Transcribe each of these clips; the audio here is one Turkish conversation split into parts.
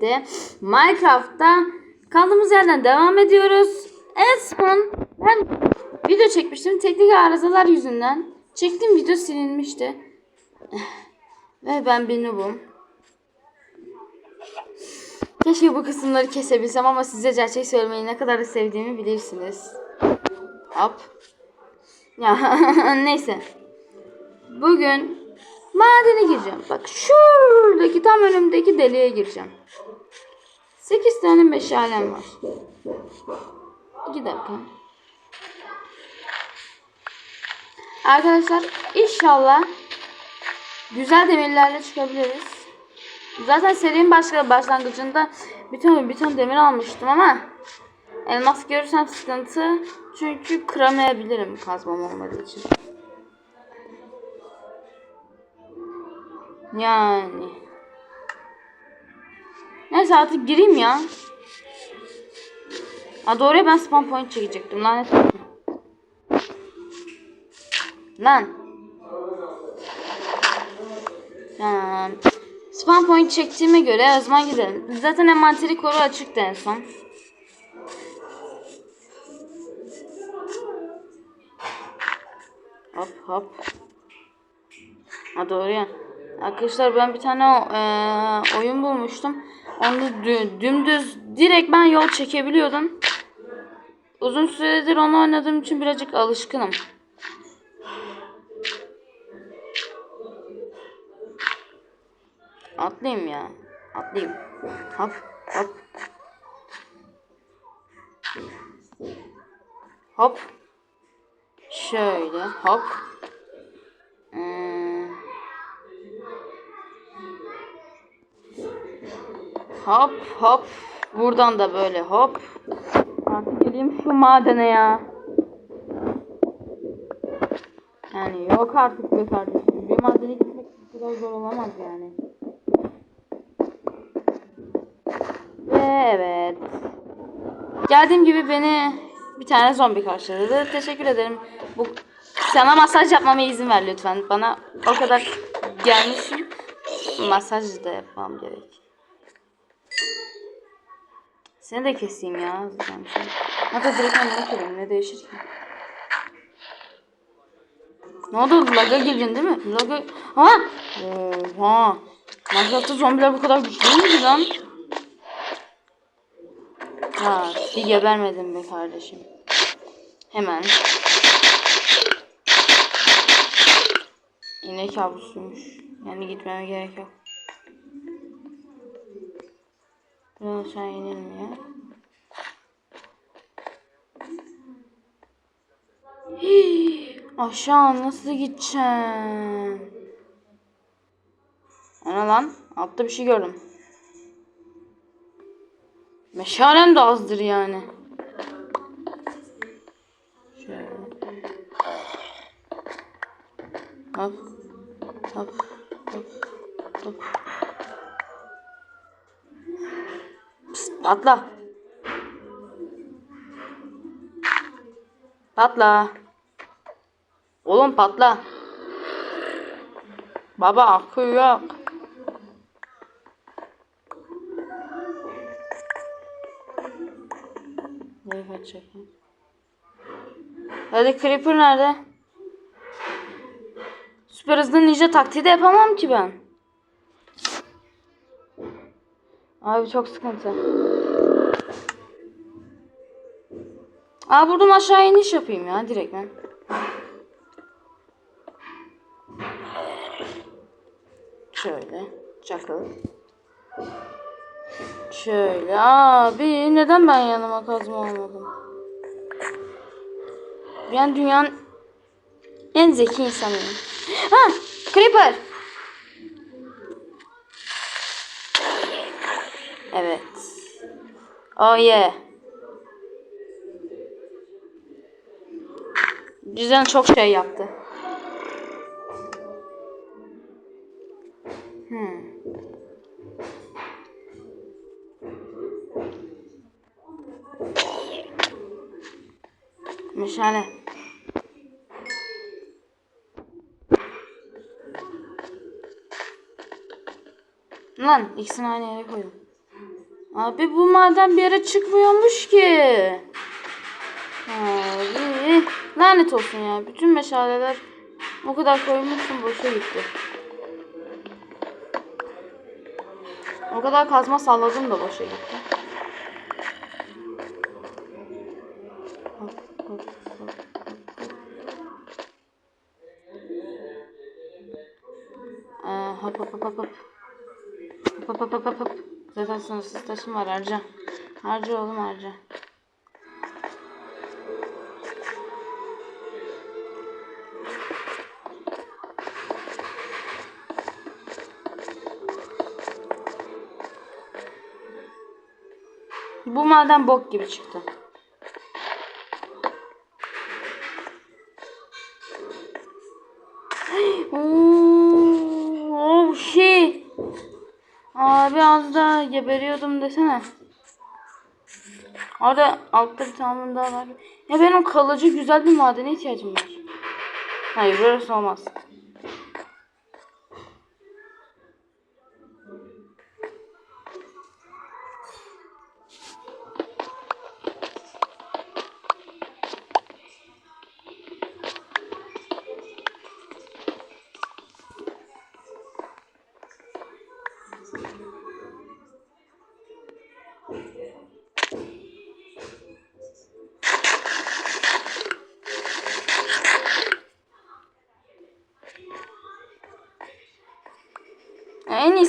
de Minecraft'ta kaldığımız yerden devam ediyoruz. En son ben video çekmiştim teknik arızalar yüzünden. Çektiğim video silinmişti. Ve ben bir noobum. Keşke bu kısımları kesebilsem ama size gerçek söylemeyi ne kadar da sevdiğimi bilirsiniz. Hop. Ya neyse. Bugün madene gireceğim. Bak şuradaki tam önümdeki deliğe gireceğim. 8 tane meşalem var. 2 dakika. Arkadaşlar inşallah güzel demirlerle çıkabiliriz. Zaten serinin başka başlangıcında bir ton bir ton demir almıştım ama elmas görürsem sıkıntı çünkü kıramayabilirim kazmam olmadığı için. Yani. Neyse artık gireyim ya. Ha doğru ya ben spawn point çekecektim lanet. Lan. Tamam. Spawn point çektiğime göre o zaman gidelim. Zaten envanteri koru açıktı en son. Hop hop. Ha doğru ya. Arkadaşlar ben bir tane eee, oyun bulmuştum. Onu dü- dümdüz direkt ben yol çekebiliyordum. Uzun süredir onu oynadığım için birazcık alışkınım. Atlayayım ya. Atlayayım. Hop hop. Hop. Şöyle hop. Hop hop. Buradan da böyle hop. Artık geleyim şu madene ya. Yani yok artık be kardeşim. Bir madene gitmek bu kadar zor olamaz yani. Ve evet. Geldiğim gibi beni bir tane zombi karşıladı. Teşekkür ederim. Bu sana masaj yapmama izin ver lütfen. Bana o kadar gelmişim. Masaj da yapmam gerek. Seni de keseyim ya. Şey. Hatta direkt ne koyayım ne değişir ki? Ne oldu? Laga girdin değil mi? Laga... Ha! Oha! Minecraft'ta zombiler bu kadar güçlü miydi lan? Ha, bir gebermedim be kardeşim. Hemen. İnek yavrusuymuş. Yani gitmeme gerek yok. Biraz aşağı ya. Hii, aşağı nasıl gideceğim? Ana lan altta bir şey gördüm. Meşalem de azdır yani. Şöyle. Hop. Hop. Hop. Hop. Patla. Patla. Oğlum patla. Baba akı yok. Kaçacak? Hadi Creeper nerede? Süper hızlı ninja taktiği de yapamam ki ben. Abi çok sıkıntı. Aa buradan aşağı iniş yapayım ya direkt ben. Şöyle. Çakıl. Şöyle abi neden ben yanıma kazma almadım? Ben dünyanın en zeki insanıyım. Ha, Creeper. Evet. Oh yeah. Bizden çok şey yaptı. Hmm. Meşale. Lan ikisini aynı yere koydum. Abi bu maden bir yere çıkmıyormuş ki. Lanet olsun ya. Bütün meşaleler o kadar koymuşsun boşa gitti. O kadar kazma salladım da boşa gitti. Hop hop hop hop. Hop hop hop hop hop. Zaten sınırsız taşım var harca. Harca oğlum harca. Bu maden bok gibi çıktı. Oh shit. Abi az daha geberiyordum desene. Orada altta bir tane daha var. Ya benim kalıcı güzel bir madene ihtiyacım var. Hayır burası olmaz.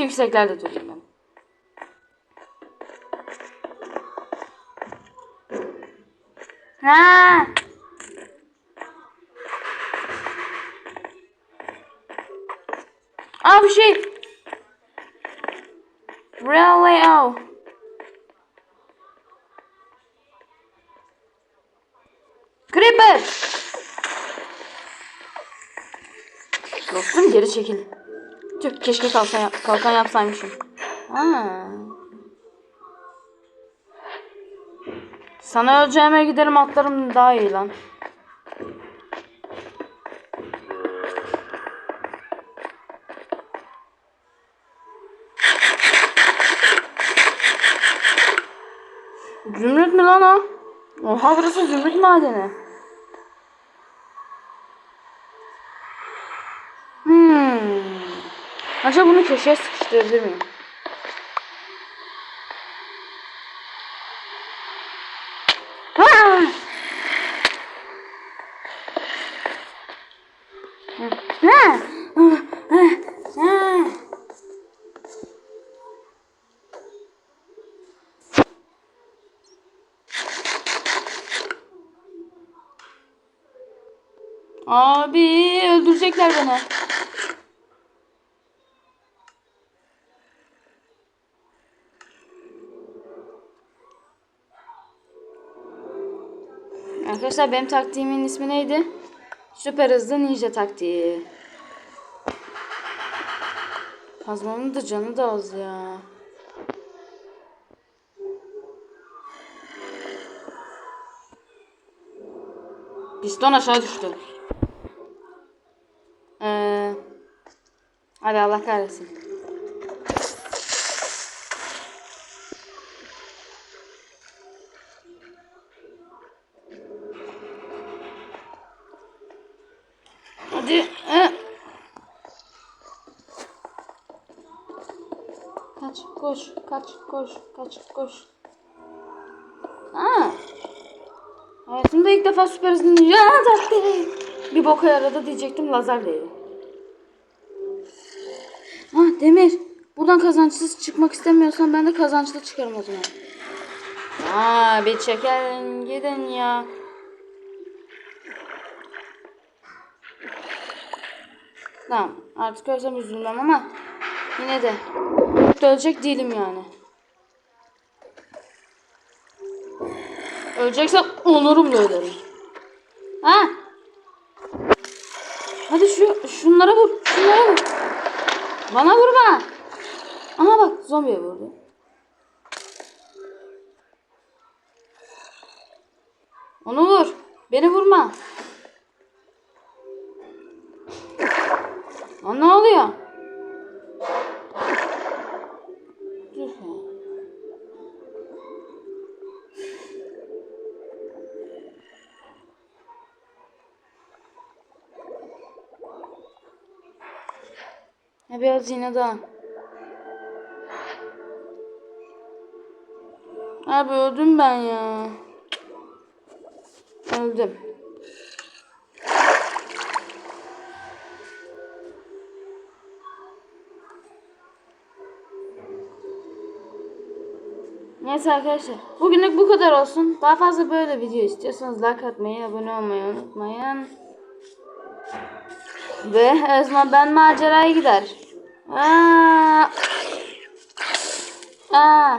Yükseklerde durayım ben. Ha. Aa bir şey. Railway out. Creeper. Dostum geri çekil. Tüh keşke kalkan, kalkan yapsaymışım. Ha. Sana öleceğime giderim atlarım daha iyi lan. Zümrüt mü lan o? Oha burası zümrüt madeni. Acaba bunu köşeye sıkıştırabilir miyim? Abi öldürecekler beni. Arkadaşlar benim taktiğimin ismi neydi? Süper hızlı ninja taktiği. Kazmanın da canı da az ya. Piston aşağı düştü. Ee, hadi Allah kahretsin. Hadi. Kaç, koş, kaç, koş, kaç, koş. Ha. Hayatımda ilk defa süper hızlı ninja taktiği. Bir boka yaradı diyecektim lazer değdi. Ah Demir. Buradan kazançsız çıkmak istemiyorsan ben de kazançlı çıkarım o zaman. Aa bir çekelim gidin ya. Tamam artık ölsem üzülmem ama yine de da ölecek değilim yani. Öleceksem onurumla öderim. Ha? Hadi şu şunlara vur. Şunlara vur. Bana vurma. Aha bak zombiye vurdu. Onu vur. Beni vurma. oluyor? Ya biraz yine daha. Abi öldüm ben ya. Öldüm. Neyse arkadaşlar. Bugünlük bu kadar olsun. Daha fazla böyle video istiyorsanız like atmayı, abone olmayı unutmayın. Ve o zaman ben maceraya gider. Aa. Aa.